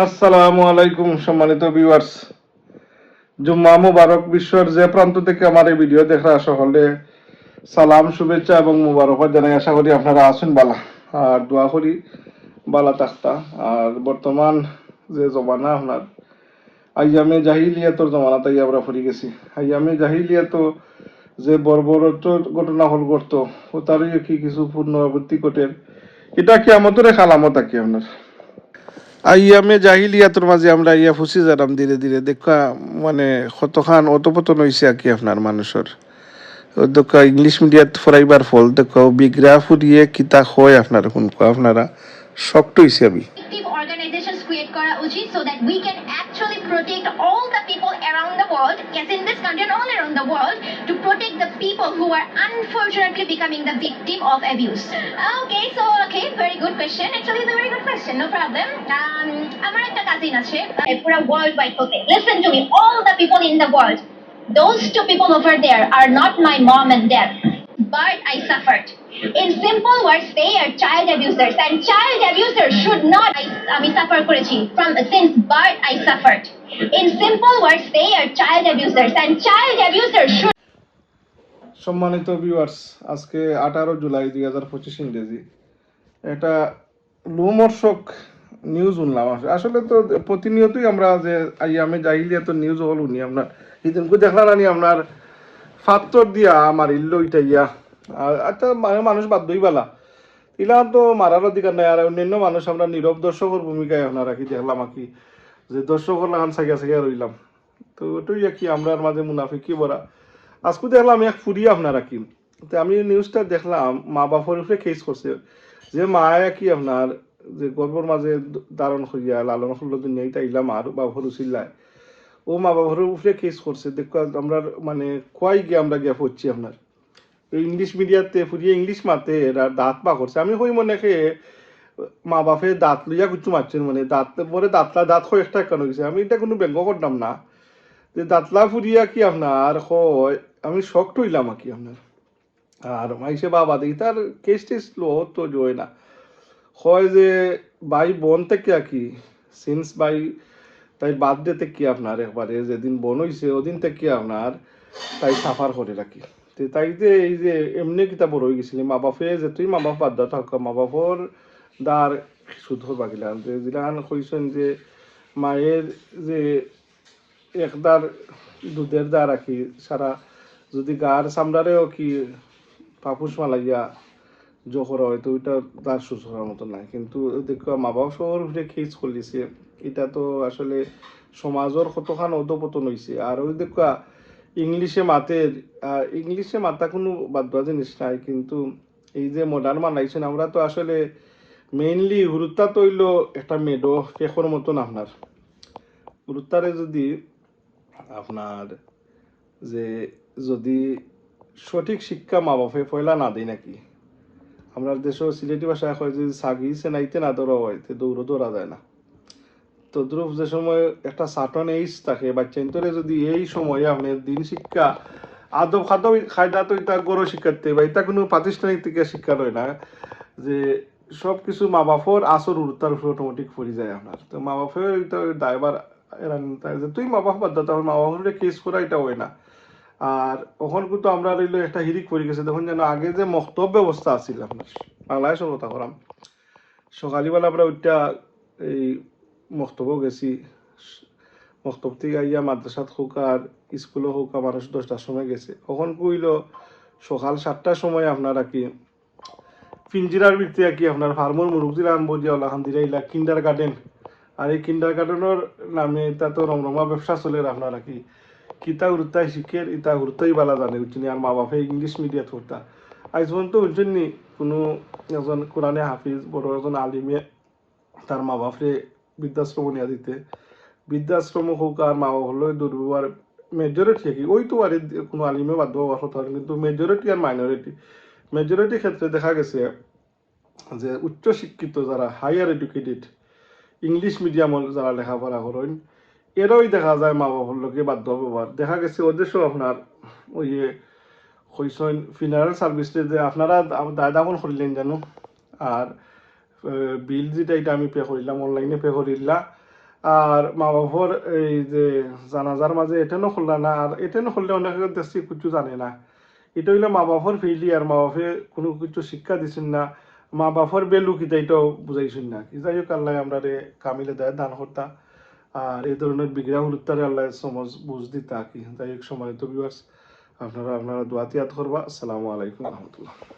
আসসালামু আলাইকুম সম্মানিত ভিউয়ার্স জুম্মা মুবারক বিশ্বর যে প্রান্ত থেকে আমার এই ভিডিও দেখা সকলে সালাম, শুভেচ্ছা এবং মুবারকবাদ জানাই। আশা করি আপনারা আছেন বালা। আর দোয়া করি বালা তাক্তা আর বর্তমান যে জমানা আপনার, আইয়ামে জাহিলিয়াতর জমানা, তাই আমরা গেছি। আইয়ামে জাহিলিয়াত যে বর্বরত ঘটনা হল করতো ও তারই কি কিছু পুনরাবৃত্তি ঘটের এটা কি আমাদের খালামত আর কি আপনার। আইয়ামে জাহিলিয়াতর মাঝে আমরা ইয়া ফুসি যারাম ধীরে ধীরে। দেখা মানে কতখান অতপতন হয়েছে আর কি আপনার মানুষের। দেখা, ইংলিশ মিডিয়াত ফরাইবার ফল, দেখা বিগ্রাহ ফুরিয়ে কিতা হয় আপনার কোন আপনারা, শক্ত হয়েছে আমি করা উচিত so that we can actually protect all the people around the world, yes, in this country and all around the world, to protect the people who are unfortunately becoming the victim of abuse. Okay, so okay, very good question. Actually, it's a very good question. No problem. Um, আমার একটা cousin আছে এ পুরো world wide বলতে listen to me all the people in the world those two people over there are not my mom and dad But I suffered. In simple words, they are child abusers, and child abusers should not. I, আমি suffer করেছি from since birth I suffered. In simple words, they are child abusers, and child abusers should. সম্মানিত viewers আজকে আঠারো জুলাই দুই হাজার পঁচিশ ইংরেজি এটা লোমর্শক নিউজ শুনলাম আসলে তো প্রতিনিয়তই আমরা যে আইয়ামে জাহিলিয়া তো নিউজ হল উনি আপনার ইদিনকে দেখলাম নানি আপনার ফাত্তর দিয়া আমার ইল্লো ইটা মানুষ বাধ্যই বালা। ইলাম তো মারার অধিকার নাই, আর অন্যান্য মানুষ আমরা নীরব দর্শকের ভূমিকায় আপনার রাখি, দেখলাম আর কি। যে দর্শকর লাগান সাইয়া সাইয়া রইলাম। তো ওটাই কি, আমরার মাঝে মুনাফিকি বরা আজকে দেখলাম এক ফুরি আপনার কি। তো আমি নিউজটা দেখলাম, মা বাপর উপরে কেস করছে। যে মায়া কি আপনার, যে গর্বর মাঝে ধারণ করিয়া, লালন করল দুনিয়া ইটা ইলাম আর বাপর উচিল্লায় ও মা বাবার উপরে কেস করছে, দেখো আমরা মানে কয় গিয়ে আমরা গিয়া পড়ছি আপনার। ইংলিশ মিডিয়াতে ফুরিয়ে ইংলিশ মাতে দাঁত পা করছে। আমি হই মনে খেয়ে মা বাপে দাঁত লইয়া কিছু মারছেন মানে দাঁত পরে দাঁতলা দাঁত হয় একটা কেন গেছে? আমি এটা কোনো ব্যঙ্গ করতাম না। যে দাঁতলা ফুরিয়া কি আপনার হয়, আমি শক্ট হইলাম আর কি আপনার। আর মাইসে বাবা দেখি, তার কেস টেস লো, তো জয় না। হয় যে ভাই বোন থেকে আর কি সিন্স ভাই, তাই বার্থডে থেকে আপনার একবারে, যেদিন বোন হইছে, ওদিন থেকে আপনার তাই সাফার করে রাখি। তো তাই যে এই যে এমনি কিতা বড় হয়ে গেছিলি, মা বাপে যে তুই মা বাপ বাদ থাক, মা বাপর দার শুদ্ধ বাগিলাম যে জিলান কইছেন যে মায়ের যে একদার দুধের দা রাখি সারা যদি গার চামড়ারেও কি পাপুস মালাইয়া জোহর হয়, তো ওইটা তার সুসরার মতো নাই। কিন্তু দেখো মা বাবা সবর উঠে খেজ করলিছে এটা তো আসলে সমাজের কতখান অধপতন হয়েছে আর ওই দেখো ইংলিশে মাতের ইংলিশে মাতা কোনো বাদ দেওয়া জিনিস নাই কিন্তু এই যে মডার্ন মানাইছেন আমরা তো আসলে মেইনলি হুরুত্তা তৈল একটা মেডো কেকর মতন আপনার হুরুত্তারে যদি আপনার যে যদি সঠিক শিক্ষা মা বাপে পয়লা না দেয় নাকি? আমরা দেশের সিলেটি ভাষায় কয় যদি সাগি সেনাইতে না ধরা হয়, তো দৌড়ো দৌড়া যায় না। তো দ্রুপ যে সময় একটা সাটন এইজ থাকে বা বাচ্চান্তরে যদি এই সময়ে আপনার দিন শিক্ষা, আদব খাদ্য খায়দা তো এটা গড় শিক্ষার্থী বা এটা কোনো প্রাতিষ্ঠানিক থেকে শিক্ষা রয় না, যে সব কিছু মা বাপর আসর উত্তার উপর অটোমেটিক পড়ে যায় আপনার। তো মা বাপের এটা ড্রাইভার এরান তাই যে তুই মা বাপ বাদ তাহলে মা বাপের কেস করা এটা হয় না। আর ওখান কিন্তু আমরা রইল একটা হিরিক পড়ে গেছে, তখন যেন আগে যে মক্তব ব্যবস্থা আছিল আপনার, বাংলায় কথা করাম। সকালবেলা আমরা ওইটা এই মক্তবও গেছি। মক্তব থেকে আইয়া মাদ্রাসাত হোক আর স্কুলও হোক, মানুষ দশটার সময় গেছে। কখন কইল, সকাল সাতটার সময় আপনার কি পিঞ্জিরার আর কি আপনার ফার্মর মুরুগজিরা আনব যে ইলা কিন্ডার গার্ডেন? আর এই কিন্ডার গার্ডেনের নামে এটা তো রমরমা ব্যবসা চলে আপনার কি? কিতা গুরুত্বাই শিখের ইতা গুরুত্বই বালা জানে বুঝছেন আর মা বাপে ইংলিশ মিডিয়াত হতা আজ পর্যন্ত বুঝছেন কোনো একজন কোরআনে হাফিজ, বড় একজন আলিমে, তার মা বাপরে বৃদ্ধাশ্রম নিয়ে দিতে বৃদ্ধাশ্রম হোক আর মা বাপ হলো দুর্ব্যবহার মেজরিটি কি ওই তো আর কোনো আলিমে বাধ্য হওয়ার কিন্তু মেজরিটি আর মাইনরিটি মেজরিটি ক্ষেত্রে দেখা গেছে যে উচ্চ শিক্ষিত যারা হায়ার এডুকেটেড ইংলিশ মিডিয়ামত যারা লেখাপড়া করেন, এরাই দেখা যায় মা বাবার লোকে বাধ্য ব্যবহার। দেখা গেছে ওদেশও আপনার ওই যে কইসন ফিনারেল সার্ভিসে যে আপনারা দায়দামন করিলেন জানো? আর বিল যেটা, এটা আমি পে করিলাম অনলাইনে পে করিলা। আর মা বাবার এই যে জানাজার মাঝে এটেনও খুললা না, আর এটেনও খুললে অনেক দেশে কিছু জানে না। এটা হইলে মা বাবার আর মা বাপে কোনো কিছু শিক্ষা দিছেন না। মা বাপর বেলু কিতা এটাও বুঝাইছেন না। কি যাই হোক, আল্লাহ আমরা রে কামিলে দেয় দান করতা আর এই ধরনের বিগ্রা হলুত্তারে আল্লাহ সমাজ বুঝ দিতা। কি যাই হোক সময় তো বিভার্স আপনারা আপনারা দোয়াতিয়াত করবা। আসসালামু আলাইকুম রহমতুল্লাহ।